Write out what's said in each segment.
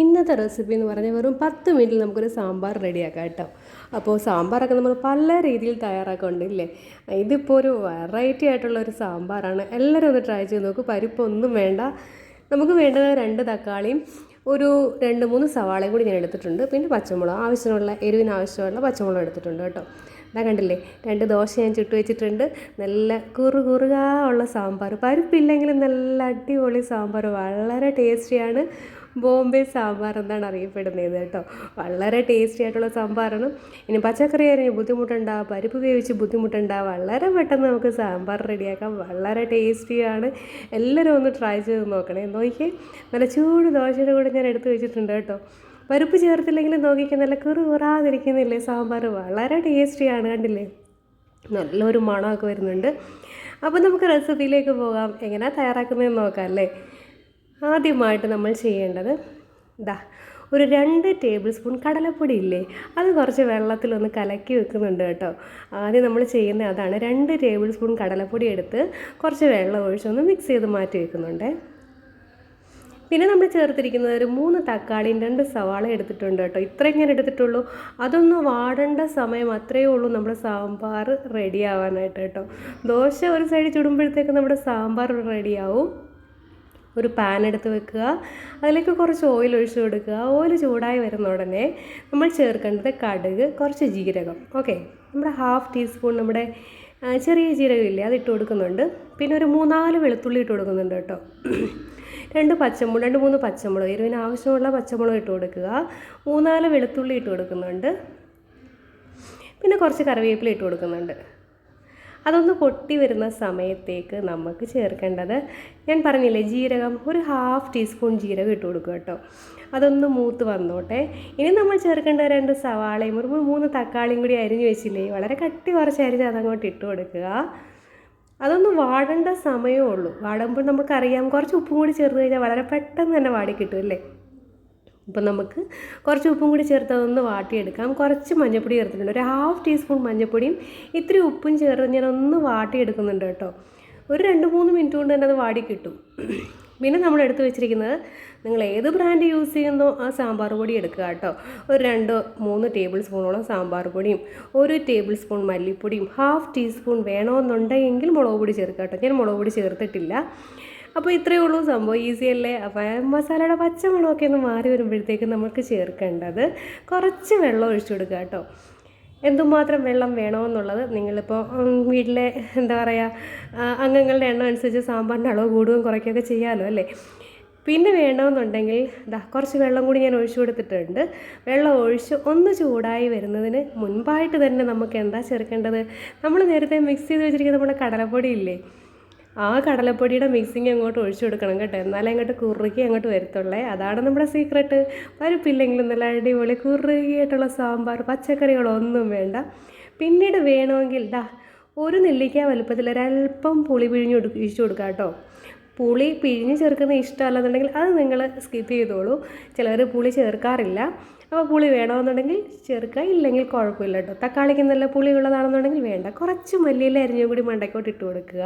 ഇന്നത്തെ റെസിപ്പി എന്ന് പറഞ്ഞാൽ വെറും പത്ത് മിനിറ്റിൽ നമുക്കൊരു സാമ്പാർ റെഡിയാക്കാം കേട്ടോ. അപ്പോൾ സാമ്പാറൊക്കെ നമ്മൾ പല രീതിയിൽ തയ്യാറാക്കുന്നുണ്ട് ഇല്ലേ ഇതിപ്പോൾ ഒരു വെറൈറ്റി ആയിട്ടുള്ള ഒരു സാമ്പാറാണ്. എല്ലാവരും ഒന്ന് ട്രൈ ചെയ്ത് നോക്കും. പരിപ്പൊന്നും വേണ്ട. നമുക്ക് വേണ്ടത് രണ്ട് തക്കാളിയും ഒരു രണ്ട് മൂന്ന് സവാളയും കൂടി ഞാൻ എടുത്തിട്ടുണ്ട്. പിന്നെ പച്ചമുളക് ആവശ്യമുള്ള എരിവിന് ആവശ്യമുള്ള പച്ചമുളക് എടുത്തിട്ടുണ്ട് കേട്ടോ. അതാ കണ്ടില്ലേ? രണ്ട് ദോശ ഞാൻ ചുട്ടു വെച്ചിട്ടുണ്ട്. നല്ല കുറു കുറുകാ ഉള്ള സാമ്പാർ. പരിപ്പില്ലെങ്കിലും നല്ല അടിപൊളി സാമ്പാർ. വളരെ ടേസ്റ്റിയാണ് ബോംബെ സാമ്പാർ എന്നാണ് അറിയപ്പെടുന്നത് കേട്ടോ. വളരെ ടേസ്റ്റി ആയിട്ടുള്ള സാമ്പാറാണ്. ഇനി പച്ചക്കറി അരിഞ്ഞ് ബുദ്ധിമുട്ടുണ്ടാ പരിപ്പ് വേവിച്ച് ബുദ്ധിമുട്ടുണ്ടാ വളരെ പെട്ടെന്ന് നമുക്ക് സാമ്പാർ റെഡിയാക്കാം. വളരെ ടേസ്റ്റിയാണ് എല്ലാവരും ഒന്ന് ട്രൈ ചെയ്ത് നോക്കണേ. നോക്കിയേ നല്ല ചൂട് ദോശയുടെ കൂടെ ഞാൻ എടുത്ത് വെച്ചിട്ടുണ്ട് കേട്ടോ. പരിപ്പ് ചേർത്തില്ലെങ്കിലും നോക്കിക്കാൻ നല്ല കുറു കുറാതിരിക്കുന്നില്ലേ സാമ്പാർ. വളരെ ടേസ്റ്റിയാണ് കണ്ടില്ലേ? നല്ലൊരു മണമൊക്കെ വരുന്നുണ്ട്. അപ്പോൾ നമുക്ക് റെസിപ്പിയിലേക്ക് പോകാം. എങ്ങനെയാണ് തയ്യാറാക്കുന്നതെന്ന് നോക്കാം അല്ലേ? ആദ്യമായിട്ട് നമ്മൾ ചെയ്യേണ്ടത് ഇതാ ഒരു രണ്ട് ടേബിൾ സ്പൂൺ കടലപ്പൊടി ഇല്ലേ? അത് കുറച്ച് വെള്ളത്തിലൊന്ന് കലക്കി വെക്കുന്നുണ്ട് കേട്ടോ. ആദ്യം നമ്മൾ ചെയ്യുന്ന അതാണ്. രണ്ട് ടേബിൾ സ്പൂൺ കടലപ്പൊടി എടുത്ത് കുറച്ച് വെള്ളം ഒഴിച്ചൊന്ന് മിക്സ് ചെയ്ത് മാറ്റി വെക്കുന്നുണ്ട്. പിന്നെ നമ്മൾ ചേർത്തിരിക്കുന്നത് ഒരു മൂന്ന് തക്കാളിയും രണ്ട് സവാള എടുത്തിട്ടുണ്ട് കേട്ടോ. ഇത്രയും ഞാൻ എടുത്തിട്ടുള്ളൂ. അതൊന്ന് വാടേണ്ട സമയം അത്രയേ ഉള്ളൂ നമ്മുടെ സാമ്പാർ റെഡിയാവാനായിട്ട് കേട്ടോ. ദോശ ഒരു സൈഡ് ചുടുമ്പോഴത്തേക്ക് നമ്മുടെ സാമ്പാർ റെഡിയാവും ഒരു പാൻ എടുത്ത് വെക്കുക. അതിലേക്ക് കുറച്ച് ഓയിൽ ഒഴിച്ചു കൊടുക്കുക. ഓയിൽ ചൂടായി വരുന്ന ഉടനെ നമ്മൾ ചേർക്കേണ്ടത് കടുക് കുറച്ച് ജീരകം. ഓക്കെ നമ്മുടെ ഹാഫ് ടീസ്പൂൺ നമ്മുടെ ചെറിയ ജീരകം ഇല്ലേ അത് ഇട്ട് കൊടുക്കുന്നുണ്ട്. പിന്നെ ഒരു മൂന്നാൽ വെളുത്തുള്ളി ഇട്ട് കൊടുക്കുന്നുണ്ട് കേട്ടോ. രണ്ട് പച്ചമുളക് രണ്ട് മൂന്ന് പച്ചമുളക് എരിവിന് ആവശ്യമുള്ള പച്ചമുളക് ഇട്ട് കൊടുക്കുക. മൂന്നാൽ വെളുത്തുള്ളി ഇട്ട് കൊടുക്കുന്നുണ്ട്. പിന്നെ കുറച്ച് കറിവേപ്പില ഇട്ട് കൊടുക്കുന്നുണ്ട്. അതൊന്ന് പൊട്ടി വരുന്ന സമയത്തേക്ക് നമുക്ക് ചേർക്കേണ്ടത് ഞാൻ പറഞ്ഞില്ലേ ജീരകം ഒരു ഹാഫ് ടീസ്പൂൺ ജീരകം ഇട്ട് കൊടുക്കുക കേട്ടോ. അതൊന്ന് മൂത്ത് വന്നോട്ടെ. ഇനി നമ്മൾ ചേർക്കേണ്ട രണ്ട് സവാളയും ഒരു മൂന്ന് തക്കാളിയും കൂടി അരിഞ്ഞു വെച്ചില്ലേ വളരെ കട്ടി കുറച്ച് അരിഞ്ഞ് അതങ്ങോട്ട് ഇട്ട് കൊടുക്കുക. അതൊന്ന് വാടേണ്ട സമയമേ ഉള്ളൂ. വാടുമ്പോൾ നമുക്കറിയാം കുറച്ച് ഉപ്പും കൂടി ചേർത്ത് കഴിഞ്ഞാൽ വളരെ പെട്ടെന്ന് തന്നെ വാടി കിട്ടും അല്ലേ? അപ്പം നമുക്ക് കുറച്ച് ഉപ്പും കൂടി ചേർത്ത് അതൊന്ന് വാട്ടിയെടുക്കാം. കുറച്ച് മഞ്ഞൾപ്പൊടി ചേർത്തിട്ടുണ്ട്. ഒരു ഹാഫ് ടീസ്പൂൺ മഞ്ഞൾപ്പൊടിയും ഇത്തിരി ഉപ്പും ചേർത്ത് ഞാൻ ഒന്ന് വാട്ടിയെടുക്കുന്നുണ്ട് കേട്ടോ. ഒരു രണ്ട് മൂന്ന് മിനിറ്റ് കൊണ്ട് തന്നെ അത് വാടി കിട്ടും. പിന്നെ നമ്മൾ എടുത്ത് വെച്ചിരിക്കുന്നത് നിങ്ങൾ ഏത് ബ്രാൻഡ് യൂസ് ചെയ്യുന്നോ ആ സാമ്പാർ പൊടി എടുക്കുക കേട്ടോ. ഒരു രണ്ട് മൂന്ന് ടേബിൾ സ്പൂണോളം സാമ്പാർ പൊടിയും ഒരു ടേബിൾ സ്പൂൺ മല്ലിപ്പൊടിയും ഹാഫ് ടീസ്പൂൺ വേണമെന്നുണ്ടെങ്കിൽ മുളക് പൊടി ചേർക്കുക കേട്ടോ. ഞാൻ മുളക് പൊടി ചേർത്തിട്ടില്ല. അപ്പോൾ ഇത്രയേ ഉള്ളൂ. സംഭവം ഈസി അല്ലേ? അപ്പോൾ മസാലയുടെ പച്ചമുളകൊക്കെ ഒന്ന് മാറി വരുമ്പോഴത്തേക്ക് നമുക്ക് ചേർക്കേണ്ടത് കുറച്ച് വെള്ളം ഒഴിച്ചു കൊടുക്കുക കേട്ടോ. എന്തുമാത്രം വെള്ളം വേണമെന്നുള്ളത് നിങ്ങളിപ്പോൾ വീട്ടിലെ എന്താ പറയുക അംഗങ്ങളുടെ എണ്ണം അനുസരിച്ച് സാമ്പാറിന്റെ അളവ് കൂടുകയും കുറയ്ക്കുകയൊക്കെ ചെയ്യാമല്ലോ അല്ലേ? പിന്നെ വേണമെന്നുണ്ടെങ്കിൽ ദാ കുറച്ച് വെള്ളം കൂടി ഞാൻ ഒഴിച്ചു കൊടുത്തിട്ടുണ്ട്. വെള്ളം ഒഴിച്ച് ഒന്ന് ചൂടായി വരുന്നതിന് മുൻപായിട്ട് തന്നെ നമുക്ക് എന്താ ചേർക്കേണ്ടത്? നമ്മൾ നേരത്തെ മിക്സ് ചെയ്ത് വെച്ചിരിക്കുന്ന നമ്മുടെ കടലപ്പൊടി ഇല്ലേ? ആ കടലപ്പൊടിയുടെ മിക്സിങ് അങ്ങോട്ട് ഒഴിച്ചു കൊടുക്കണം കേട്ടോ. എന്നാലേ അങ്ങോട്ട് കുറുകി അങ്ങോട്ട് വരത്തുള്ളേ. അതാണ് നമ്മുടെ സീക്രട്ട് പരിപ്പില്ലെങ്കിലും നല്ല അടിപൊളി കുറുകിയായിട്ടുള്ള സാമ്പാർ പച്ചക്കറികളൊന്നും വേണ്ട. പിന്നീട് വേണമെങ്കിൽ ദാ ഒരു നെല്ലിക്ക വലുപ്പത്തിൽ ഒരല്പം പുളി പിഴിഞ്ഞ് ഒഴിച്ചു കൊടുക്കാം കേട്ടോ. പുളി പിഴിഞ്ഞ് ചേർക്കുന്ന ഇഷ്ടമല്ലെന്നുണ്ടെങ്കിൽ അത് നിങ്ങൾ സ്കിപ്പ് ചെയ്തോളൂ. ചിലർ പുളി ചേർക്കാറില്ല. അപ്പോൾ പുളി വേണമെന്നുണ്ടെങ്കിൽ ചേർക്കുക. ഇല്ലെങ്കിൽ കുഴപ്പമില്ല കേട്ടോ. തക്കാളിക്ക് നല്ല പുളി ഉള്ളതാണെന്നുണ്ടെങ്കിൽ വേണ്ട. കുറച്ച് മല്ലിയില അരിഞ്ഞും കൂടി മണ്ടക്കോട്ട് ഇട്ട് കൊടുക്കുക.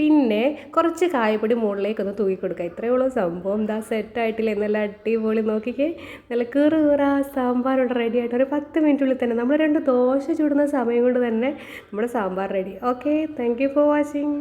പിന്നെ കുറച്ച് കായപ്പൊടി മുകളിലേക്കൊന്ന് തൂക്കി കൊടുക്കുക ഇത്രയേ ഉള്ളൂ സംഭവം. എന്താ സെറ്റായിട്ടില്ല നല്ല അടിപൊളി. നോക്കിക്കേ. നല്ല കീറ് കീറ സാമ്പാർ ഇവിടെ റെഡി ആയിട്ട്. ഒരു പത്ത് മിനിറ്റുള്ളിൽ തന്നെ. നമ്മൾ രണ്ട് ദോശ ചൂടുന്ന സമയം കൊണ്ട് തന്നെ നമ്മുടെ sambar ready okay thank for watching